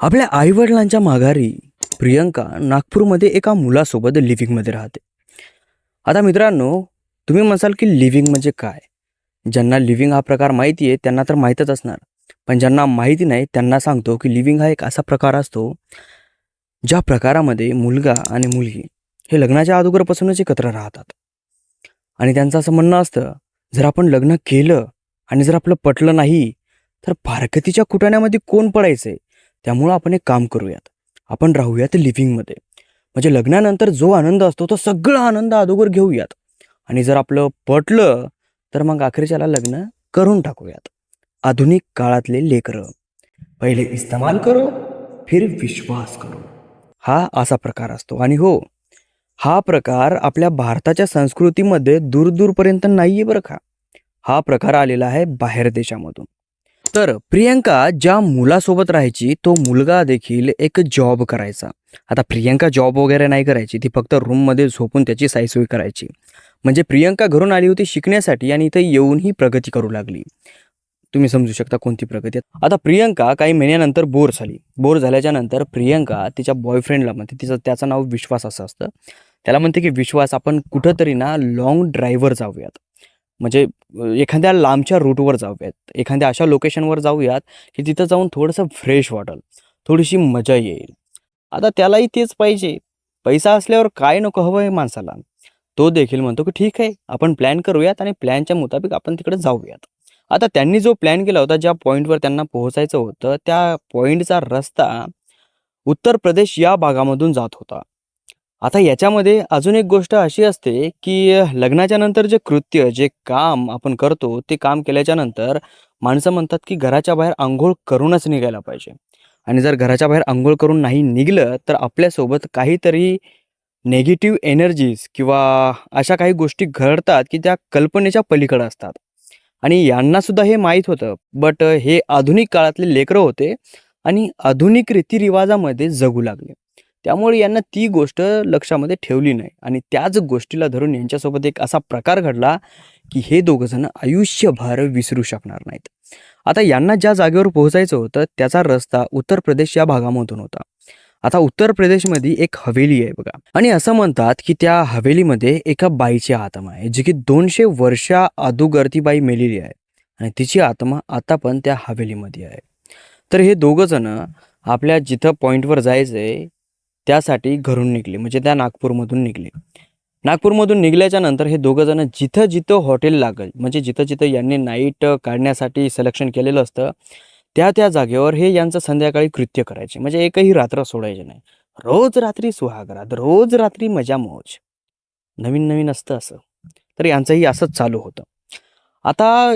आपल्या आईवडिलांच्या माघारी प्रियंका नागपूरमध्ये एका मुलासोबत लिव्हिंगमध्ये राहते. आता मित्रांनो तुम्ही म्हणसाल की लिव्हिंग म्हणजे काय? ज्यांना लिव्हिंग हा प्रकार माहिती आहे त्यांना तर माहीतच असणार. पण ज्यांना माहिती नाही त्यांना सांगतो की लिव्हिंग हा एक असा प्रकार असतो ज्या प्रकारामध्ये मुलगा आणि मुलगी हे लग्नाच्या अगोदरपासूनच एकत्र राहतात. आणि त्यांचं असं म्हणणं असतं जर आपण लग्न केलं आणि जर आपलं पटलं नाही तर फारकतीच्या कुटाण्यामध्ये कोण पडायचं आहे त्यामुळं आपण एक काम करूयात. आपण राहूयात लिव्हिंगमध्ये म्हणजे लग्नानंतर जो आनंद असतो तो सगळा आनंद अगोदर घेऊयात. आणि जर आपलं पटलं तर मग अखेरच्याला लग्न करून टाकूयात. आधुनिक काळातले लेकरं. पहिले इस्तेमाल करो फिर विश्वास करो. हा असा प्रकार असतो. आणि हो हा प्रकार आपल्या भारताच्या संस्कृतीमध्ये दूरदूरपर्यंत नाही आहे बरं का. हा प्रकार आलेला आहे बाहेर देशामधून. तर प्रियंका ज्या मुलासोबत राहायची तो मुलगा देखील एक जॉब करायचा. आता प्रियंका जॉब वगैरे नाही करायची ती फक्त रूममध्ये झोपून त्याची साईसोई करायची. म्हणजे प्रियंका घरून आली होती शिकण्यासाठी आणि इथे येऊनही प्रगती करू लागली. तुम्ही समजू शकता कोणती प्रगती आता प्रियंका काही महिन्यानंतर बोर झाली. बोर झाल्याच्यानंतर प्रियंका तिच्या बॉयफ्रेंडला म्हणते तिचं त्याचं नाव विश्वास असं असतं. त्याला म्हणते की विश्वास आपण कुठंतरी ना लॉंग ड्रायव्हर जाऊयात. म्हणजे एखाद्या लांबच्या रूटवर जाऊयात. एखाद्या अशा लोकेशनवर जाऊयात की तिथं जाऊन थोडंसं फ्रेश वाटेल. थोडीशी मजा येईल. आता त्यालाही तेच पाहिजे. पैसा असल्यावर काय नको हवं आहे माणसाला. तो देखील म्हणतो की ठीक आहे आपण प्लॅन करूयात आणि प्लॅनच्या मुताबिक आपण तिकडे जाऊयात. आता त्यांनी जो प्लॅन केला होता ज्या पॉईंटवर त्यांना पोहोचायचं होतं त्या पॉईंटचा रस्ता उत्तर प्रदेश या भागामधून जात होता. आता याच्यामध्ये अजून एक गोष्ट अशी असते की लग्नाच्या नंतर जे कृत्य जे काम आपण करतो ते काम केल्याच्यानंतर माणसं म्हणतात की घराच्या बाहेर आंघोळ करूनच निघायला पाहिजे. आणि जर घराच्या बाहेर आंघोळ करून नाही निघलं तर आपल्यासोबत काहीतरी नेगेटिव्ह एनर्जीज किंवा अशा काही गोष्टी घडतात की त्या कल्पनेच्या पलीकडे असतात. आणि यांनासुद्धा हे माहीत होतं. बट हे आधुनिक काळातले लेकरं होते आणि आधुनिक रीतिरिवाजामध्ये जगू लागले. त्यामुळे यांना ती गोष्ट लक्षामध्ये ठेवली नाही. आणि त्याच गोष्टीला धरून यांच्यासोबत एक असा प्रकार घडला की हे दोघंजण आयुष्यभर विसरू शकणार नाहीत. आता यांना ज्या जागेवर पोहोचायचं होतं त्याचा रस्ता उत्तर प्रदेश या भागामधून होता. आता उत्तर प्रदेशमध्ये एक हवेली आहे बघा. आणि असं म्हणतात की त्या हवेलीमध्ये एका बाईची आत्मा आहे जी की दोनशे वर्षा अगोदर ती बाई मेलेली आहे. आणि तिची आत्मा आता पण त्या हवेलीमध्ये आहे. तर हे दोघं जण आपल्या जिथं पॉईंटवर जायचंय त्यासाठी घरून निघले म्हणजे त्या नागपूरमधून निघले. नागपूरमधून निघल्याच्या नंतर हे दोघं जण जिथं जिथं हॉटेल लागेल म्हणजे जिथं जिथं यांनी नाईट काढण्यासाठी सिलेक्शन केलेलं असतं त्या त्या जागेवर हे यांचं संध्याकाळी कृत्य करायचे. म्हणजे एकही रात्र सोडायचे नाही. रोज रात्री सुहागरात रोज रात्री मजा मौज. नवीन नवीन असतं असं. तर यांचंही असंच चालू होतं. आता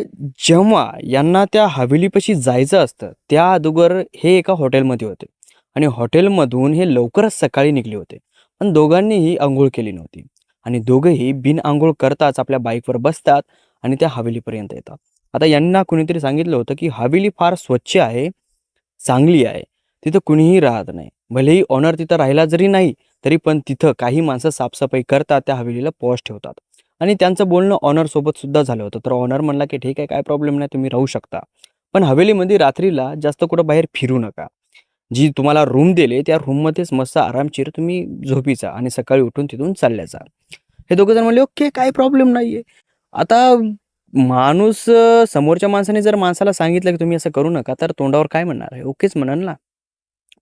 जेव्हा यांना त्या हवेलीपाशी जायचं असतं त्या अगोदर हे एका हॉटेलमध्ये होते. आणि हॉटेलमधून हे लवकरच सकाळी निघले होते. पण दोघांनीही आंघोळ केली नव्हती. आणि दोघंही बिन आंघोळ करताच आपल्या बाईकवर बसतात आणि त्या हवेलीपर्यंत येतात. आता यांना कुणीतरी सांगितलं होतं की हवेली फार स्वच्छ आहे चांगली आहे. तिथं कुणीही राहत नाही. भलेही ऑनर तिथं राहिला जरी नाही तरी पण तिथं काही माणसं साफसफाई करतात त्या हवेलीला पॉश ठेवतात. आणि त्यांचं बोलणं ऑनर सोबत सुद्धा झालं होतं. तर ऑनर म्हणला की ठीक आहे काय प्रॉब्लेम नाही तुम्ही राहू शकता. पण हवेलीमध्ये रात्रीला जास्त कुठं बाहेर फिरू नका. जी तुम्हाला रूम दिले त्या रूममध्येच मस्त आरामशीर तुम्ही झोपीचा आणि सकाळी उठून तिथून चालल्याचा हे दोघं जण म्हणले ओके काय प्रॉब्लेम नाहीये. आता माणूस समोरच्या माणसाने जर माणसाला सांगितलं की तुम्ही असं करू नका तर तोंडावर काय म्हणणार? आहे ओकेच म्हणाल ना.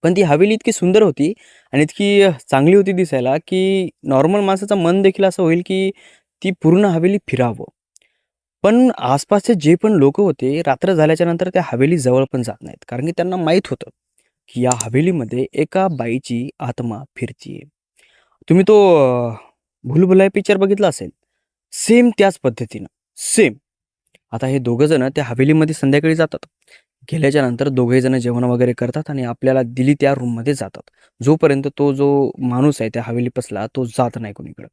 पण ती हवेली इतकी सुंदर होती आणि इतकी चांगली होती दिसायला की नॉर्मल माणसाचं मन देखील असं होईल की ती पूर्ण हवेली फिरावं. पण आसपासचे जे पण लोक होते रात्र झाल्याच्यानंतर त्या हवेली जवळ पण जात नाहीत कारण की त्यांना माहीत होतं. की या हवेलीमध्ये एका बाईची आत्मा फिरतीये. तुम्ही तो भुलभुलाय भूलभुलाय पिक्चर बघितला असेल? सेम त्याच पद्धतीनं. सेम आता हे दोघं जण त्या हवेलीमध्ये संध्याकाळी जातात. गेल्याच्यानंतर दोघे जण जेवण वगैरे करतात आणि आपल्याला दिली त्या रूममध्ये जातात. जोपर्यंत तो जो माणूस आहे त्या हवेली पसला तो जात नाही कोणीकडं.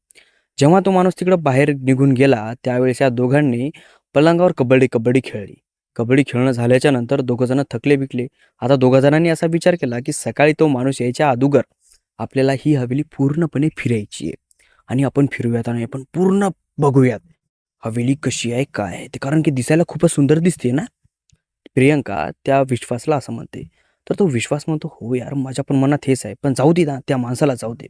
जेव्हा तो माणूस तिकडं बाहेर निघून गेला त्यावेळेस या दोघांनी पलंगावर कबड्डी कबड्डी खेळली. कबड्डी खेळणं झाल्याच्यानंतर दोघं जण थकले बिकले. आता दोघा जणांनी असा विचार केला की सकाळी तो माणूस यायच्या अगोदर आपल्याला ही हवेली पूर्णपणे फिरायची आहे. आणि आपण फिरूयात आणि आपण पूर्ण बघूयात हवेली कशी आहे काय आहे ते. कारण की दिसायला खूपच सुंदर दिसते ना? प्रियंका त्या विश्वासला असं म्हणते. तर तो विश्वास म्हणतो हो यार माझ्या पण मनात हेच आहे. पण जाऊ दे ना त्या माणसाला जाऊ दे.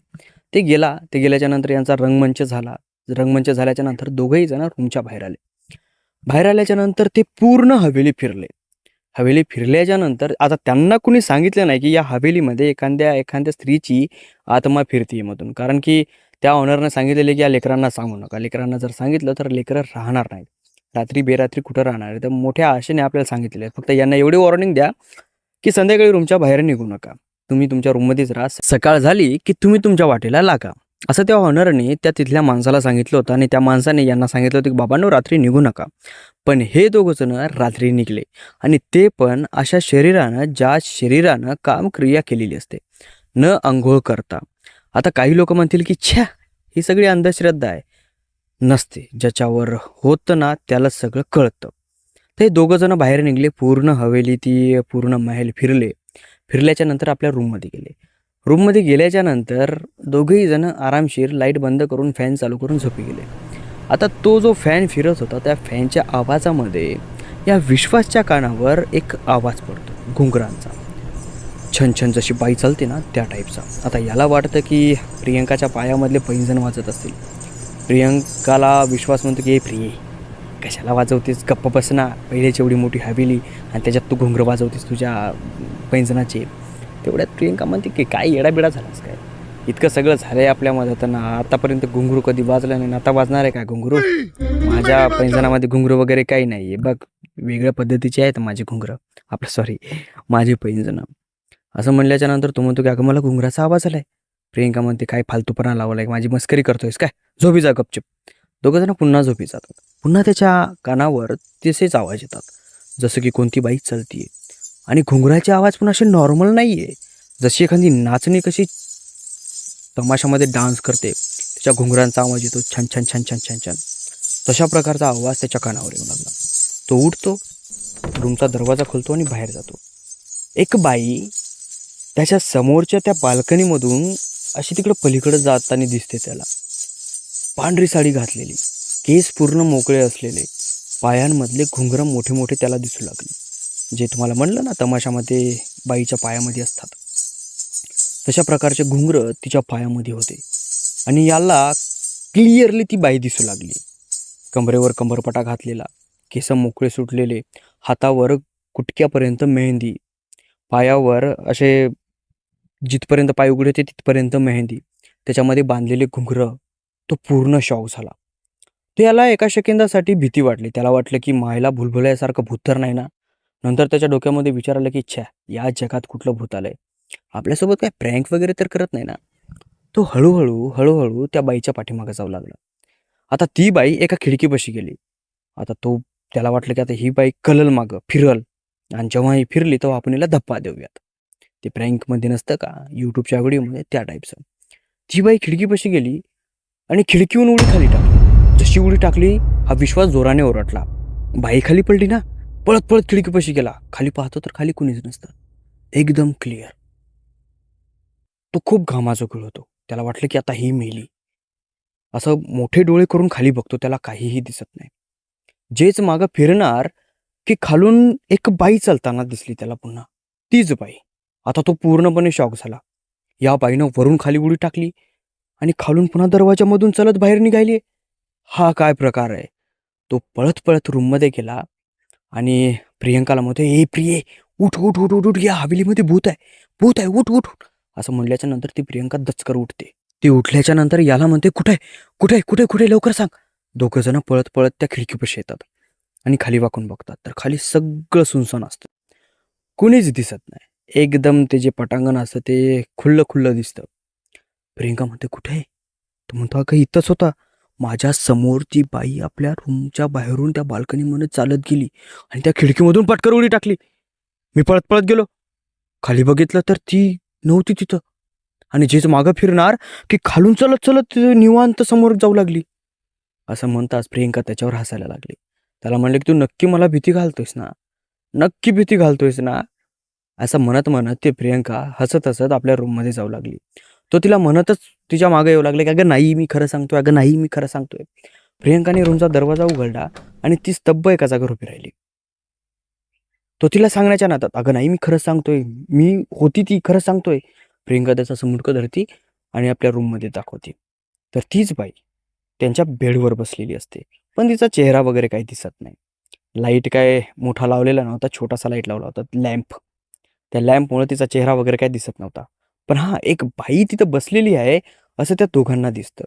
ते गेला. ते गेल्याच्यानंतर यांचा रंगमंच झाला. रंगमंच झाल्याच्यानंतर दोघंही जण रूमच्या बाहेर आले. बाहेर आल्याच्यानंतर ते पूर्ण हवेली फिरले. हवेली फिरल्याच्या नंतर आता त्यांना कुणी सांगितलं नाही की या हवेलीमध्ये एखाद्या एखाद्या स्त्रीची आत्मा फिरतीये मधून. कारण की त्या ओनरनं सांगितलेले की या लेकरांना सांगू नका. लेकरांना जर सांगितलं तर लेकरं राहणार नाहीत. रात्री बेरात्री कुठं राहणार आहे? तर मोठ्या आशेने आपल्याला सांगितलेले आहे. फक्त यांना एवढी वॉर्निंग द्या की संध्याकाळी रूमच्या बाहेर निघू नका. तुम्ही तुमच्या रूममध्येच राहा. सकाळ झाली की तुम्ही तुमच्या वाटेला लागा. असं त्या ऑनरने त्या तिथल्या माणसाला सांगितलं होतं आणि त्या माणसाने यांना सांगितलं होतं की बाबांनो रात्री निघू नका. पण हे दोघं जण रात्री निघले आणि ते पण अशा शरीरानं ज्या शरीरानं कामक्रिया केलेली असते न आंघोळ करता. आता काही लोक म्हणतील की छ्या ही सगळी अंधश्रद्धा आहे. नसते. ज्याच्यावर होतं ना त्याला सगळं कळतं. ते दोघं जण बाहेर निघले. पूर्ण हवेली ती पूर्ण महल फिरले. फिरल्याच्या नंतर आपल्या रूममध्ये गेले. रूममध्ये गेल्याच्यानंतर दोघेही जण आरामशीर लाइट बंद करून फॅन चालू करून झोपी गेले. आता तो जो फॅन फिरत होता त्या फॅनच्या आवाजामध्ये या विश्वासच्या कानावर एक आवाज पडतो घुंगरांचा. छन छन जशी बाई चालते ना त्या टाईपचा आता याला वाटतं की प्रियंकाच्या पायामधले पैंजण वाजत असतील. प्रियंकाला विश्वास म्हणतो की हे प्रिये कशाला वाजवतेस? गप्प बसना पहिलेची एवढी मोठी हवेली आणि त्याच्यात तू घुंगरं वाजवतेस तुझ्या पैंजणाचे. तेवढ्यात प्रियंका म्हणते की काय येडाबिडा झालास काय? इतकं सगळं झालंय आपल्या मदत ना आतापर्यंत घुंगरू कधी वाजलं नाही. आता वाजणार आहे काय घुंगरू? माझ्या पैंजणामध्ये घुंगरू वगैरे काही नाही आहे बघ वेगळ्या पद्धतीचे आहेत माझे घुंगरं. आपलं सॉरी माझे पैंजणं. असं म्हणल्याच्या नंतर तो म्हणतो की अगं मला घुंगराचा आवाज आलाय. प्रियंका म्हणते काय फालतूपणा लावलाय माझी मस्करी करतोयस काय? झोपी जा गपचूप. दोघं जण पुन्हा झोपी जातात. पुन्हा त्याच्या कानावर तसेच आवाज येतात. जसं की कोणती बाई चालतीये. आणि घुंगराचे आवाज पण असे नॉर्मल नाही आहे जशी एखादी नाचणी कशी तमाशामध्ये डान्स करते त्याच्या घुंगरांचा आवाज येतो छान छान छान छान छान छान. तशा प्रकारचा आवाज त्याच्या कानावर येऊ लागला. तो उठतो रूमचा दरवाजा खोलतो आणि बाहेर जातो. एक बाई त्याच्या समोरच्या त्या बाल्कनीमधून अशी तिकडं पलीकडं जाताना दिसते त्याला. पांढरी साडी घातलेली केस पूर्ण मोकळे असलेले पायांमधले घुंगरं मोठे मोठे त्याला दिसू लागले. जे तुम्हाला म्हणलं ना तमाशामध्ये बाईच्या पायामध्ये असतात. तशा प्रकारचे घुंगरं तिच्या पायामध्ये होते. आणि याला क्लिअरली ती बाई दिसू लागली. कमरेवर कंबरपटा घातलेला केस मोकळे सुटलेले हातावर कुटक्यापर्यंत मेहंदी. पायावर असे जिथपर्यंत पाय उघडे होते तिथपर्यंत मेहंदी. त्याच्यामध्ये बांधलेले घुंगरं. तो पूर्ण शॉक झाला. तो याला एका सेकंदासाठी भीती वाटली. त्याला वाटलं की मायला भुलभुल्यासारखं भूत तर नाही ना? नंतर त्याच्या डोक्यामध्ये विचार आला की इच्छा या जगात कुठलं भूत आलंय? आपल्यासोबत काय प्रँक वगैरे तर करत नाही ना? तो हळूहळू हळूहळू त्या बाईच्या पाठीमागे जाऊ लागला. आता ती बाई एका खिडकीपाशी गेली. आता तो त्याला वाटलं की आता ही बाई कलल मागं फिरल. आणि जेव्हा ही फिरली तेव्हा आपण हिला धप्पा देऊयात. ते प्रँकमध्ये नसतं का? यूट्यूबच्या व्हिडिओमध्ये त्या टाईपचं ती बाई खिडकीपाशी गेली आणि खिडकीहून उडी खाली टाकली. जशी उडी टाकली हा विश्वास जोराने ओरडला बाई खाली पडली ना? पळत पळत खिडकीपाशी गेला. खाली पाहतो तर खाली कुणीच नसतं. एकदम क्लिअर तो खूप घामाचा गळ होतो. त्याला वाटलं की आता ही मेली. असं मोठे डोळे करून खाली बघतो. त्याला काहीही दिसत नाही. जेच मागं फिरणार की खालून एक बाई चालताना दिसली त्याला पुन्हा. तीच बाई. आता तो पूर्णपणे शॉक झाला. या बाईनं वरून खाली उडी टाकली आणि खालून पुन्हा दरवाजामधून चलत बाहेर निघाली हा काय प्रकार आहे? तो पळत पळत रूममध्ये गेला. आणि प्रियंकाला म्हणतो ए प्रिये उठ उठ उठ उठ उठ या हवेलीमध्ये भूत आहे भूत आहे उठ उठ उठ. असं म्हणल्याच्या नंतर ती प्रियंका दचकर उठते. ती उठल्याच्या नंतर याला म्हणते कुठे कुठे कुठे कुठे लवकर सांग. दोघं जण पळत पळत त्या खिडकीपाशी येतात आणि खाली वाकून बघतात. तर खाली सगळं सुनसान असतं. कुणीच दिसत नाही. एकदम ते जे पटांगण असतं ते खुल्लं खुल्लं दिसतं. प्रियंका म्हणते कुठे आहे? तो म्हणतो अगं इथंच होता. माझ्यासमोर ती बाई आपल्या रूमच्या बाहेरून त्या बाल्कनीमध्ये चालत गेली आणि त्या खिडकीमधून पटकर उडी टाकली. मी पळत पळत गेलो. खाली बघितलं तर ती नव्हती तिथं. आणि जेच मागं फिरणार की खालून चलत चलत निवांत समोर जाऊ लागली. असं म्हणताच प्रियंका त्याच्यावर हसायला लागली. त्याला म्हणले की तू नक्की मला भीती घालतोयस ना? नक्की भीती घालतोयस ना? असं म्हणत म्हणत ते प्रियंका हसत हसत आपल्या रूममध्ये जाऊ लागली. तो तिला म्हणतच तिच्यामागे येऊ लागले की अगं नाही मी खरं सांगतोय अगं नाही मी खरं सांगतोय. प्रियंकाने रूमचा दरवाजा उघडला आणि ती स्तब्ध एका जागेवर उभी राहिली. तो तिला सांगण्याच्या नातात अगं नाही मी खरं सांगतोय मी होती ती खरं सांगतोय. प्रियंका त्याचा असं धरती आणि आपल्या रूममध्ये दाखवते. तर तीच बाई त्यांच्या बेडवर बसलेली असते पण तिचा चेहरा वगैरे काही दिसत नाही. लाइट काय मोठा लावलेला नव्हता छोटासा लाइट लावला होता लॅम्प. त्या लॅम्पमुळे तिचा चेहरा वगैरे काही दिसत नव्हता. पण हा एक बाई तिथं बसलेली आहे असं त्या दोघांना दिसतं.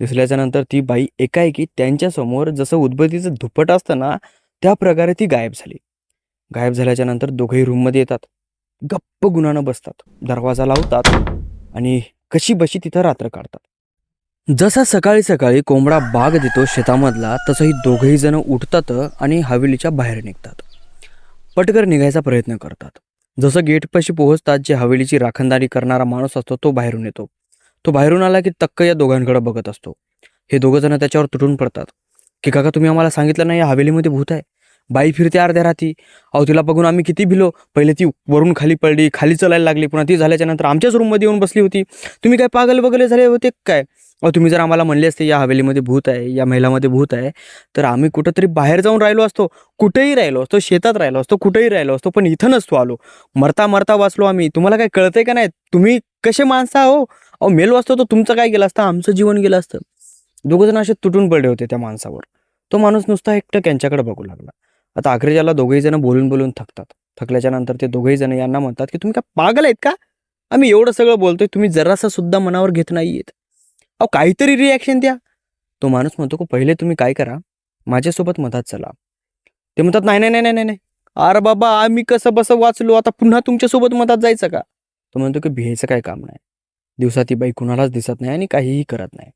दिसल्याच्या नंतर ती बाई एकाएकी त्यांच्यासमोर जसं उद्बत्तीचं धुपट असतं ना त्या प्रकारे ती गायब झाली. गायब झाल्याच्यानंतर दोघेही रूममध्ये येतात. गप्प गुणानं बसतात. दरवाजा लावतात आणि कशी बशी तिथं रात्र काढतात. जसा सकाळी सकाळी कोंबडा बाग देतो शेतामधला तसंही दोघेही जण उठतात आणि हवेलीच्या बाहेर निघतात. पटकर निघायचा प्रयत्न करतात. जसं गेटपाशी पोहोचतात जे हवेलीची राखणदारी करणारा माणूस असतो तो बाहेरून येतो. तो बाहेरून आला की तक्क या दोघांकडे बघत असतो. हे दोघं जण त्याच्यावर तुटून पडतात. की काका तुम्ही आम्हाला सांगितलं नाही या हवेलीमध्ये भूत आहे? बाई फिरते अर्ध्या राहती अहो तिला बघून आम्ही किती भिलो. पहिले ती वरून खाली पडली खाली चलायला लागली. पुन्हा ती झाल्याच्यानंतर आमच्याच रूममध्ये येऊन बसली होती. तुम्ही काय पागल वगैरे झाले होते काय? तुम्ही जर आम्हाला म्हणले असते या हवेलीमध्ये भूत आहे या महिलामध्ये भूत आहे तर आम्ही कुठंतरी बाहेर जाऊन राहिलो असतो. कुठेही राहिलो असतो शेतात राहिलो असतो कुठेही राहिलो असतो पण इथं नसतो आलो. मरता मरता वाचलो आम्ही. तुम्हाला काय कळतंय का नाही? तुम्ही कसे माणसं आहो? अहो मेलो असतो तर तुमचं काय गेलं असतं? आमचं जीवन गेलं असतं. दोघंजण असे तुटून पडले होते त्या माणसावर. तो माणूस नुसता एकटं त्यांच्याकडे बघू लागला. आता अखेरच्याला दोघेही जण बोलून बोलून थकतात. थकल्याच्या नंतर ते दोघेही जण यांना म्हणतात की तुम्ही काय पागल आहेत का? आम्ही एवढं सगळं बोलतोय. तुम्ही जरासा सुद्धा मनावर घेत नाहीयेत. अहो काहीतरी रिॲक्शन द्या. तो माणूस म्हणतो की पहिले तुम्ही काय करा? माझ्यासोबत मधात चला. ते म्हणतात नाही नाही नाही नाही नाही. अरे बाबा आम्ही कसं बसं वाचलो आता पुन्हा तुमच्यासोबत मधात जायचं का? तो म्हणतो की भिहायचं काय काम नाही. दिवसा ती बाई कुणालाच दिसत नाही आणि काहीही करत नाही.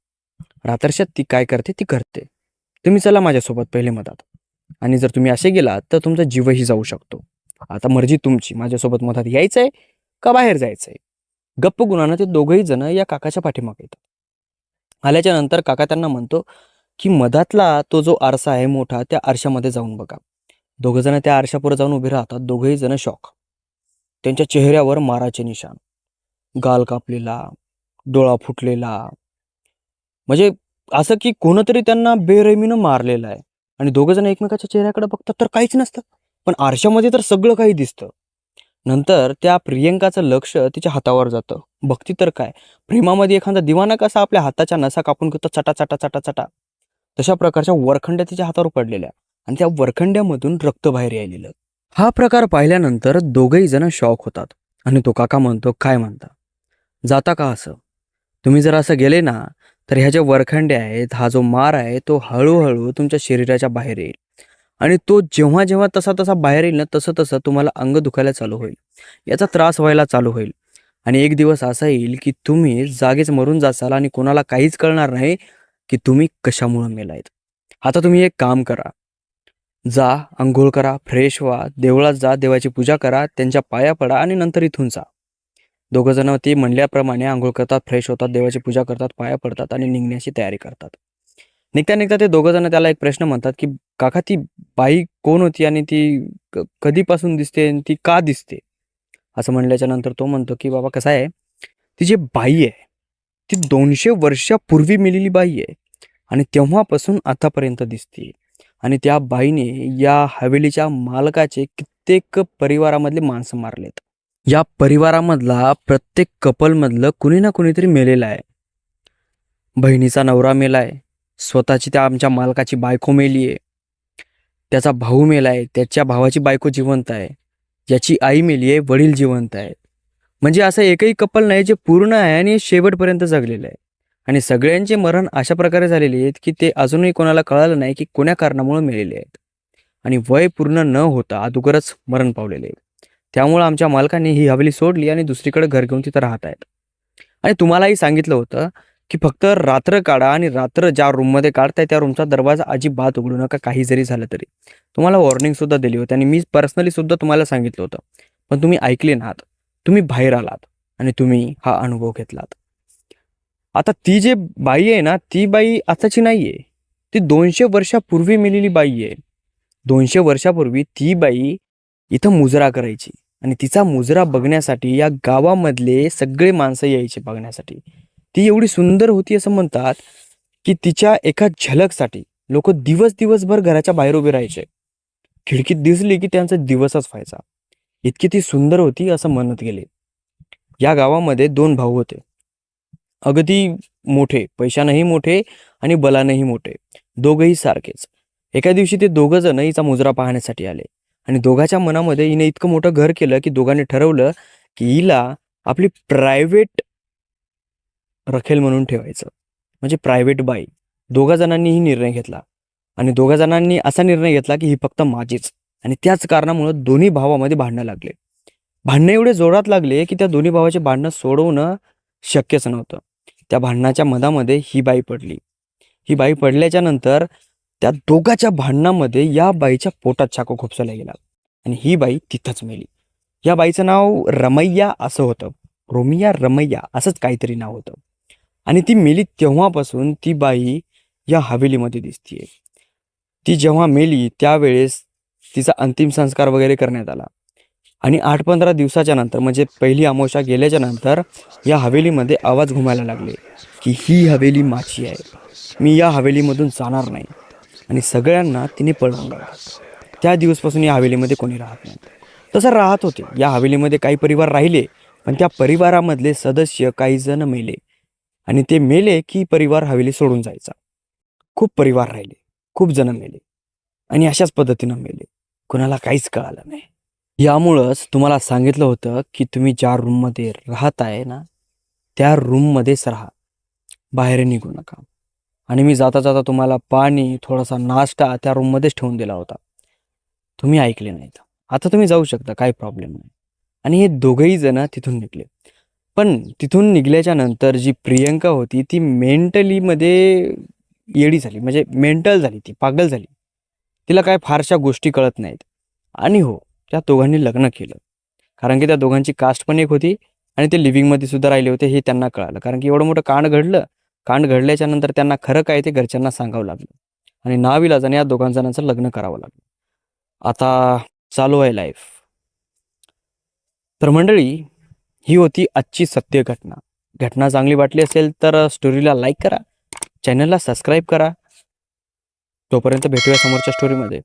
रात्रशात ती काय करते ती करते. तुम्ही चला माझ्यासोबत पहिले मधात. आणि जर तुम्ही असे गेलात तर तुमचा जीवही जाऊ शकतो. आता मर्जी तुमची. माझ्यासोबत मधात यायचं आहे का बाहेर जायचंय? गप्प गुणानं ते दोघंही जण या काकाच्या पाठीमागे येतात. आल्याच्यानंतर काका त्यांना म्हणतो की मधातला तो जो आरसा आहे मोठा त्या आरशामध्ये जाऊन बघा. दोघं जण त्या आरशापुढे जाऊन उभे राहतात. दोघंही जण शॉक त्यांच्या चेहऱ्यावर माराचे निशाण. गाल कापलेला डोळा फुटलेला. म्हणजे असं की कोणतरी त्यांना बेरहिमीनं मारलेलं आहे. आणि दोघं जण एकमेकाच्या चेहऱ्याकडे बघतात तर काहीच नसतं. पण आरशामध्ये तर सगळं काही दिसतं. नंतर त्या प्रियंकाचं लक्ष तिच्या हातावर जातं. भक्ती तर काय? प्रेमामध्ये एखादा दिवाना कसा आपल्या हाताच्या नसा कापून घेतो चटा चटा चटा चटा. तशा प्रकारच्या वरखंड्या तिच्या हातावर पडलेल्या आणि त्या वरखंड्यामधून रक्त बाहेर यायलेलं. हा प्रकार पाहिल्यानंतर दोघही जण शॉक होतात आणि तो काका म्हणतो काय म्हणता? जाता का असं? तुम्ही जर असं गेले ना तर ह्या ज्या वरखंड्या आहेत हा जो मार आहे तो हळूहळू तुमच्या शरीराच्या बाहेर येईल. आणि तो जेव्हा जेव्हा तसा तसा बाहेर येईल ना तसं तसं तुम्हाला अंग दुखायला चालू होईल. याचा त्रास व्हायला चालू होईल. आणि एक दिवस असा येईल की तुम्ही जागेच मरून जासाल आणि कोणाला काहीच कळणार नाही की तुम्ही कशामुळं मेलायत. आता तुम्ही एक काम करा. जा आंघोळ करा फ्रेश व्हा देवळात जा देवाची पूजा करा त्यांच्या पाया पडा आणि नंतर इथून जा. दोघं जण ते म्हणल्याप्रमाणे आंघोळ करतात फ्रेश होतात देवाची पूजा करतात पाया पडतात आणि निघण्याची तयारी करतात. निघता निघता ते दोघं जण त्याला एक प्रश्न म्हणतात की काका ती बाई कोण होती आणि ती कधीपासून दिसते आणि ती का दिसते? असं म्हणल्याच्या नंतर तो म्हणतो की बाबा कसं आहे? ती जी बाई आहे ती दोनशे वर्षापूर्वी मिलेली बाई आहे आणि तेव्हापासून आतापर्यंत दिसते आणि त्या बाईने या हवेलीच्या मालकाचे कित्येक परिवारामधले माणसं मारलेत या परिवारामधला प्रत्येक कपलमधलं कुणी ना कुणीतरी मेलेलं आहे. बहिणीचा नवरा मेलाय स्वतःची त्या आमच्या मालकाची बायको मेली आहे. त्याचा भाऊ मेला आहे. त्याच्या भावाची बायको जिवंत आहे. ज्याची आई मेली आहे वडील जिवंत आहेत. म्हणजे असं एकही कपल नाही जे पूर्ण आहे आणि शेवटपर्यंत जगलेलं आहे. आणि सगळ्यांचे मरण अशा प्रकारे झालेले आहेत की ते अजूनही कोणाला कळालं नाही की कोण्या कारणामुळे मेलेले आहेत. आणि वय पूर्ण न होता अगोदरच मरण पावलेले आहेत. त्यामुळं आमच्या मालकाने ही हवेली सोडली आणि दुसरीकडे घर घेऊन तिथं राहत आहेत. आणि तुम्हालाही सांगितलं होतं की फक्त रात्र काढा आणि रात्र ज्या रूममध्ये काढताय त्या रूमचा दरवाजा अजिबात उघडू नका काही जरी झालं तरी. तुम्हाला वॉर्निंग सुद्धा दिली होती आणि मी पर्सनली सुद्धा तुम्हाला सांगितलं होतं. पण तुम्ही ऐकले नात तुम्ही बाहेर आलात आणि तुम्ही हा अनुभव घेतलात. आता ती जे बाई आहे ना ती बाई आताची नाही आहे ती दोनशे वर्षापूर्वी मिलेली बाई आहे. दोनशे वर्षापूर्वी ती बाई इथं मुजरा करायची आणि तिचा मुजरा बघण्यासाठी या गावामधले सगळे माणसं यायचे बघण्यासाठी. ती एवढी सुंदर होती असं म्हणतात की तिच्या एका झलकसाठी लोक दिवस दिवसभर घराच्या बाहेर उभे राहायचे. खिडकीत दिसली की त्यांचा दिवसच व्हायचा. इतकी ती सुंदर होती असं म्हणत गेले. या गावामध्ये दोन भाऊ होते. अगदी मोठे पैशानंही मोठे आणि बलानंही मोठे. दोघंही सारखेच. एका दिवशी ते दोघं जण हिचा मुजरा पाहण्यासाठी आले. आणि दोघाच्या मनामध्ये हिने इतकं मोठं घर केलं की दोघांनी ठरवलं की हिला आपली प्रायव्हेट रखेल म्हणून ठेवायचं. म्हणजे प्रायव्हेट बाई. दोघा जणांनीही निर्णय घेतला. आणि दोघा जणांनी असा निर्णय घेतला की ही फक्त माझीच. आणि त्याच कारणामुळं दोन्ही भावामध्ये भांडणं लागले. भांडणं एवढे जोरात लागले की त्या दोन्ही भावाचे भांडणं सोडवणं शक्यच नव्हतं. त्या भांडणाच्या मधामध्ये ही बाई पडली. ही बाई पडल्याच्या नंतर त्या दोघाच्या भांडणामध्ये या बाईच्या पोटात चाकू खुपसला गेला. आणि ही बाई तिथंच मेली. या बाईचं नाव रमैया असं होतं. रोमिया रमैया असंच काहीतरी नाव होतं. आणि ती मेली तेव्हापासून ती बाई या हवेलीमध्ये दिसतीये. ती जेव्हा मेली त्यावेळेस तिचा अंतिम संस्कार वगैरे करण्यात आला. आणि आठ पंधरा दिवसाच्या नंतर म्हणजे पहिली अमावस्या गेल्याच्यानंतर या हवेलीमध्ये आवाज घुमायला लागले की ही हवेली माझी आहे. मी या हवेलीमधून जाणार नाही. आणि सगळ्यांना तिने पळवून लावलं त्या दिवसपासून या हवेलीमध्ये कोणी राहत नाही. तसं राहत होते. या हवेलीमध्ये काही परिवार राहिले पण त्या परिवारामधले सदस्य काही जण मेले. आणि ते मेले की परिवार हवेली सोडून जायचा. खूप परिवार राहिले खूप जण मेले आणि अशाच पद्धतीनं मेले. कुणाला काहीच कळालं नाही. यामुळंच तुम्हाला सांगितलं होतं की तुम्ही ज्या रूममध्ये राहत आहे ना त्या रूममध्येच राहा. बाहेर निघू नका. आणि मी जाता जाता तुम्हाला पाणी थोडासा नाश्ता त्या रूममध्येच ठेवून दिला होता. तुम्ही ऐकले नाहीत. आता तुम्ही जाऊ शकता काही प्रॉब्लेम नाही. आणि हे दोघंही जण तिथून निघले. पण तिथून निघल्याच्या नंतर जी प्रियंका होती ती मेंटलीमध्ये येडी झाली. म्हणजे मेंटल झाली ती पागल झाली. तिला काय फारशा गोष्टी कळत नाहीत. आणि हो त्या दोघांनी लग्न केलं. कारण की त्या दोघांची कास्ट पण एक होती आणि ते लिव्हिंगमध्ये सुद्धा राहिले होते हे त्यांना कळालं. कारण की एवढं मोठं कांड घडलं. कांड घडल्याच्या नंतर त्यांना खरं काय ते घरच्यांना सांगावं लागलं. आणि नाविलाजाने या दोघां जणांचं लग्न करावं लागलं. आता चालू आहे लाईफ तर मंडळी ही होती आजची सत्य घटना. घटना चांगली वाटली असेल तर स्टोरीला लाईक करा. चॅनलला सबस्क्राईब करा. तोपर्यंत भेटूया समोरच्या स्टोरीमध्ये